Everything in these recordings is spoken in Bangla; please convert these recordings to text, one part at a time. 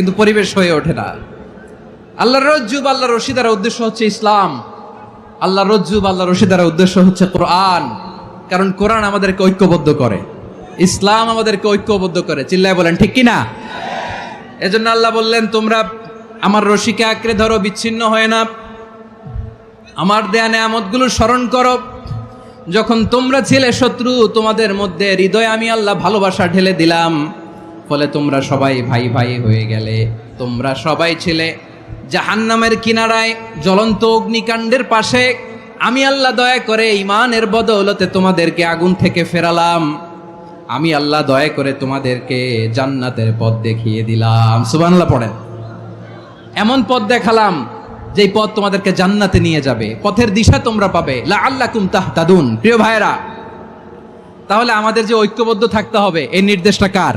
কিন্তু পরিবেশ হয়ে ওঠে না। আল্লাহর রজ্জুব, আল্লাহর রশিদার উদ্দেশ্য হচ্ছে ইসলাম। আল্লাহ রজ্জুব আল্লাহ রশিদার উদ্দেশ্য হচ্ছে কোরআন। কারণ কোরআন আমাদেরকে ঐক্যবদ্ধ করে। ইসলাম আমাদেরকে ঐক্যবদ্ধ করে। চিল্লায় বলেন, ঠিক কি না এজন্য আল্লাহ বললেন, তোমরা আমার রশিকে আঁকড়ে ধরো, বিচ্ছিন্ন হয় না। আমার দেয়া নেয়ামতগুলো স্মরণ করো। যখন তোমরা ছিলে শত্রু, তোমাদের মধ্যে হৃদয়ে আমি আল্লাহ ভালোবাসা ঢেলে দিলাম। ফলে তোমরা সবাই ভাই ভাই হয়ে গেলে। তোমরা সবাই ছিলে জাহান্নামের কিনারায় জ্বলন্ত অগ্নিকাণ্ডের পাশে। আমি আল্লাহ দয়া করে ইমানের বদৌলতে তোমাদেরকে আগুন থেকে ফেরালাম। আমি আল্লাহ দয়া করে তোমাদেরকে জান্নাতের পথ দেখিয়ে দিলাম। সুবহানাল্লাহ পড়েন। এমন পথ দেখালাম, যেই পথ তোমাদেরকে জান্নাতে নিয়ে যাবে। পথের দিশা তোমরা পাবে। লা আল্লাকুম তাহতাদুন। প্রিয় ভাইরা তাহলে আমাদের যে ঐক্যবদ্ধ থাকতে হবে এই নির্দেশটা কার?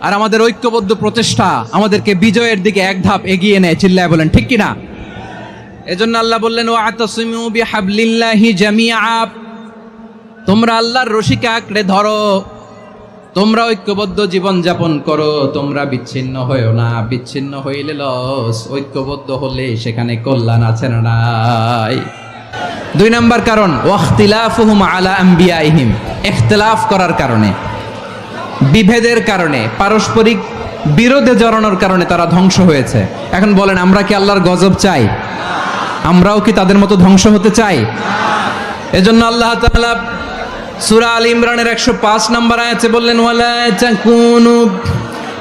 আর আমাদের ঐক্যবদ্ধ প্রচেষ্টা আমাদেরকে বিজয়ের দিকে এক ধাপ এগিয়ে নেয়, চিল্লায় বলেন, ঠিক কিনা? এজন্য আল্লাহ বললেন ও আতাসিমু তোমরা আল্লাহর রশিকে আঁকড়ে ধরো। তোমরা ঐক্যবদ্ধ জীবন যাপন করো। তোমরা বিচ্ছিন্ন হয়েও না, বিচ্ছিন্ন হইলে লস। ঐক্যবদ্ধ হলে সেখানে কল্যাণ আছে না দুই নাম্বার কারণ, ওয়াখতিলাফুহুম আলা আম্বিয়াইহিম। ইখতিলাফ করার কারণে। বিভেদের কারণে, পারস্পরিক বিরোধে জড়ানোর কারণে তারা ধ্বংস হয়েছে। এখন বলেন, আমরা কি আল্লাহর গজব চাই? আমরাও কি তাদের মতো ধ্বংস হতে চাই? এজন্য আল্লাহ তাআলা আল ইমরানের 105 নম্বর আছে বললেন, ওয়ালা তাকুনু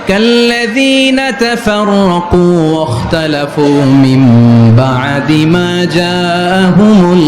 কাল্লাযীনা তাফাররাকু ওয়াখতালাফু মিন বা'দি মা জাআহুমুল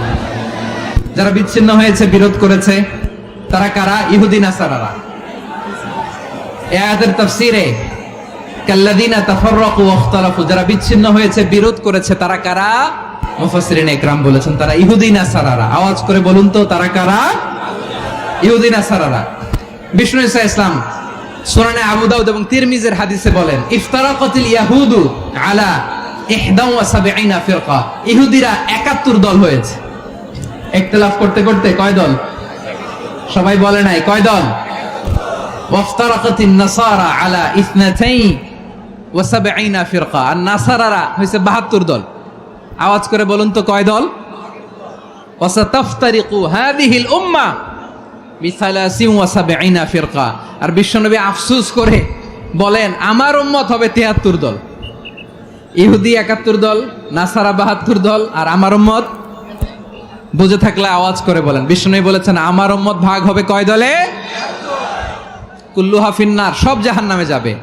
যারা বিচ্ছিন্ন হয়েছে, বিরোধ করেছে, তারা কারা? ইহুদি নাসারারা। এই আয়াতের তাফসীরে যারা বিচ্ছিন্ন হয়েছে, বিরোধ করেছে, তারা কারা? আওয়াজ করে বলুন তো, তারা কারা? আবু দাউদ তিরমিজের হাদিসে বলেন আলা ইহদা ওয়া সাবঈনা ফিরকা। ইহুদিরা 71 দল হয়েছে। ইখতিলাফ করতে করতে কয় দল? সবাই বলে নাই, কয় দল? নাসারা আর নাসারারা হইছে 72 দল। আওয়াজ করে বলুন তো আর বিশ্বনবী আফসোস করে বলেন, আমার উম্মত হবে 73 দল। ইহুদি 71 দল, নাসারা 72 দল, আর আমার উম্মত বুঝে থাকলে আওয়াজ করে বলেন। বিষ্ণু বলেছেন, আমার উম্মত ভাগ হবে কয় দলে? কুল্লু হাফিন্নার সব জাহান নামে যাবে।